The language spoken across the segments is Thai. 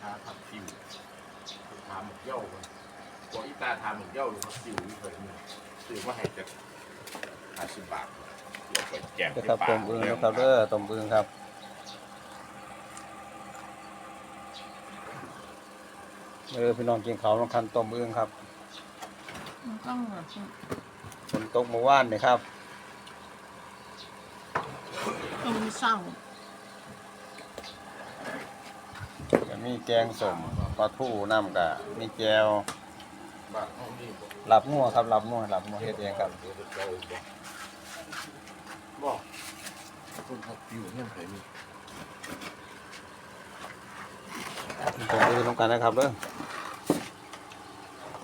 ทาผักซิวทาหมกเย่าคนพออีตาทาหมกเย่าหรือผักซิวนี่เคยมีซื้อมาให้จากห้าสิบบาทเดี๋ยวไปแจกนะที่ครับป่าต้มอึ่งนะครับเด้อต้มอึ่งครับเออพี่น้องกินข้าวต้องคันต้มอึ่งครับมันต้องแบบฝนตกเมื่อวานนี่ครับ ต้มเศร้า ก็ มีแกงส้มปลาทูน้ำกะมีแจวบ้านห้องนี้บอกหลับงัวครับหลับงัวหลับงัวเฮ็ดเองครับเดี๋ยวจะเอาบอกบอกคนผักซิวเนี่ยเคยมีต้มอึ่งต้องกันนะครับเด้อ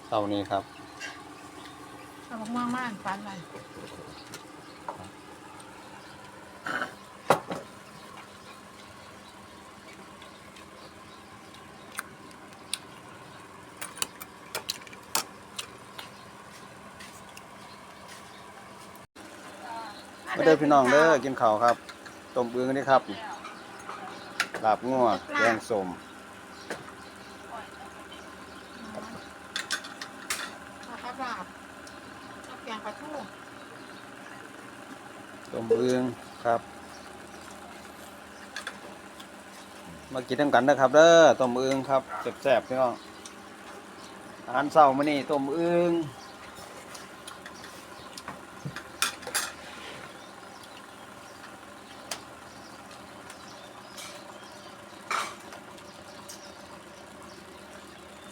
เท่านี้ครับเอามากมากๆฟันอะไมาเด้อพี่น้องเด้อกินข้าวครับต้มอึ่งนี่ครับลาบงัวแกงส้มข้าวผัดลาบข้าวแกงปลาทูต้มอึ่งครับ มากินน้ำกันนะครับเด้อต้มอึ่งครับแซ่บๆพี่น้องอาหารเช้ามื้อนี้ต้มอึ่ง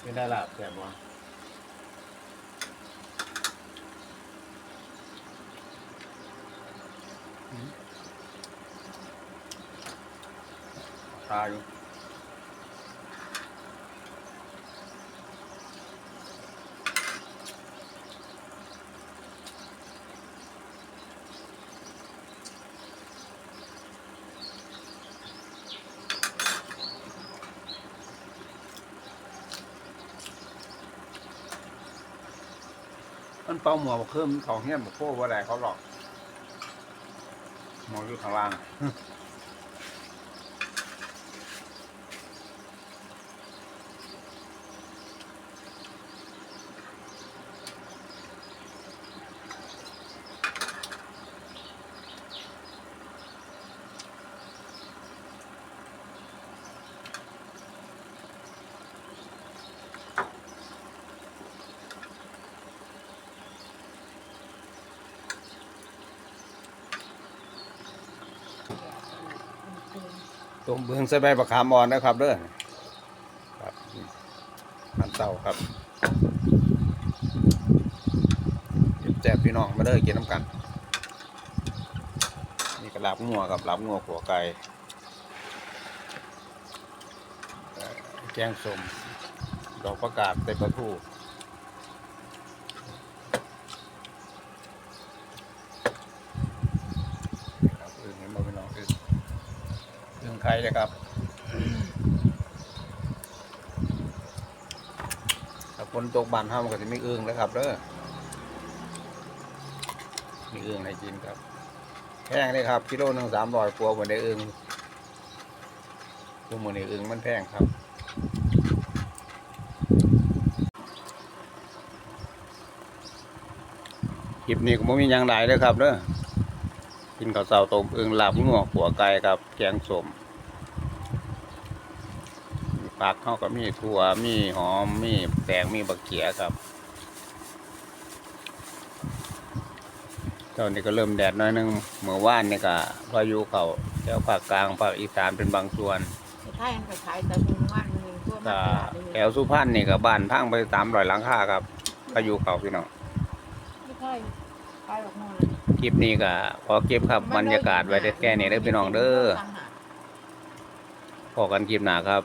ไม่ได้หลับแต่ว่าตายอยู่ มันเป่าหมวกเพิ่มเขาเฮี้ยนบอกโค้ว่าอะไรเขาหรอกมองอยู่ข้างล่าง ต้มเบืองใส่ใบบักขามอ่อนนะครับเด้อครับอันเต้าครับแจบพี่น้องมาเด้อกินน้ำกัน นี่ก็ลาบงัวกับลาบงัวขัวไก่แกงสมดอกประกาศใส่ปลาทูนี่ครับอื่นเห็นบ่พี่น้องอื่น เรื่อง ไข่เลยครับถ้าฝนตกบานห้ามก็จะมีอึ่งนะครับเด้อมีอึ่งให้กินครับแพงเลยครับกิโลหนึ่งสามร้อยกว่าบนได้อึ่งพวกมือในอึ่งมันแพงครับคลิปนี้ก็บ่มีหยังหลายเลยครับเด้อกินข้าวเสาต้มอึ่งลาบงัวขัวไก่ครับ แกงสม ผักเขาก็มีถั่วมีหอมมีแตงมีบักเขียครับตอนนี้ก็เริ่มแดดน้อยหนึงเมื่อวานนี่ก็พายุเขาแถวภาคกลางภาคอีสานเป็นบางส่วนไทยมันไปขายแต่มุงวันหนึงทั่วก็มาตลาดแถวสุพรรณนี่ก็บ้านพังไปตามรอยหลังคาครับพายุเขาพี่น้องไม่ใช่ขายดอกมอคลิปนี้ก็ขอเก็บครับบรรยากาศไว้แค่นี้เด้อพี่น้องเด้อพอกันคลิปหน้าครับ